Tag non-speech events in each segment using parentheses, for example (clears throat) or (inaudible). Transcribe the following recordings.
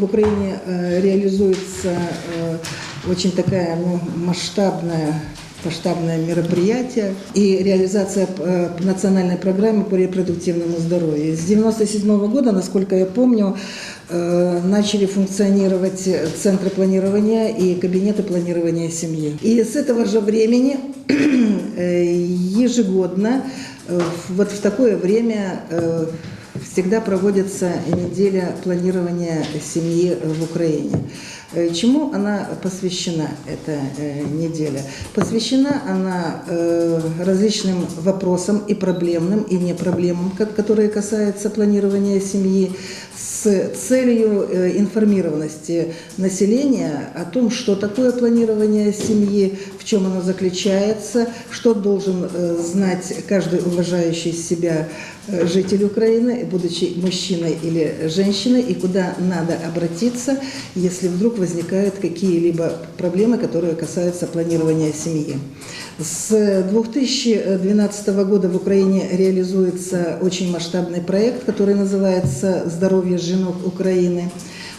в Украине э, реализуется э, очень такая ну, масштабная масштабное мероприятие и реализация э, национальной программы по репродуктивному здоровью. С 1997 года, насколько я помню, начали функционировать центры планирования и кабинеты планирования семьи. И с этого же времени (clears throat) ежегодно вот в такое время всегда проводится неделя планирования семьи в Украине. Э, Чему она посвящена, эта э, неделя? Посвящена она э, различным вопросам и проблемным, и непроблемным, ко- которые касаются планирования семьи, с целью информированности населения о том, что такое планирование семьи, в чем оно заключается, что должен знать каждый уважающий себя житель Украины, будучи мужчиной или женщиной, и куда надо обратиться, если вдруг возникают какие-либо проблемы, которые касаются планирования семьи. С 2012 года в Украине реализуется очень масштабный проект, который называется «Здоровье женок Украины».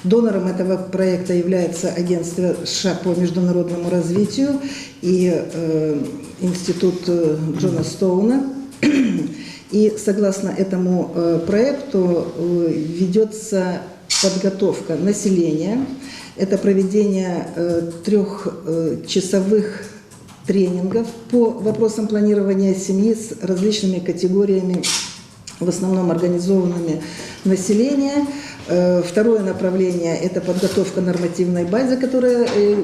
Донором этого проекта является агентство США по международному развитию и э, институт э, Джона Стоуна. И согласно этому э, проекту э, ведется подготовка населения. Это проведение э, трехчасовых тренингов по вопросам планирования семьи с различными категориями, в основном организованными населения. Э, Второе направление – это подготовка нормативной базы, которая э,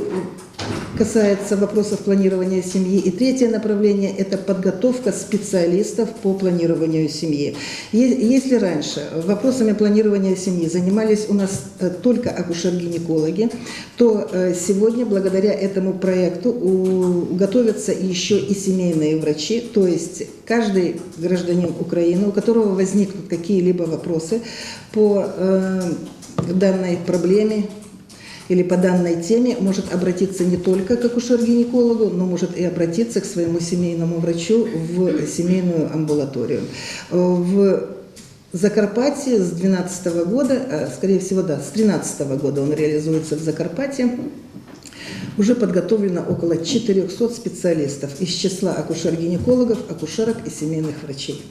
касается вопросов планирования семьи. И третье направление – это подготовка специалистов по планированию семьи. Если раньше вопросами планирования семьи занимались у нас э, только акушер-гинекологи, то э, сегодня благодаря этому проекту готовятся еще и семейные врачи, то есть каждый гражданин Украины, у которого возникнут какие-либо вопросы по э, данной проблеме, или по данной теме может обратиться не только к акушер-гинекологу, но может и обратиться к своему семейному врачу в семейную амбулаторию. Э, В Закарпатье с 2012 года, а, скорее всего, да, с 2013 года он реализуется в Закарпатье. Уже подготовлено около 400 специалистов из числа акушер-гинекологов, акушерок и семейных врачей.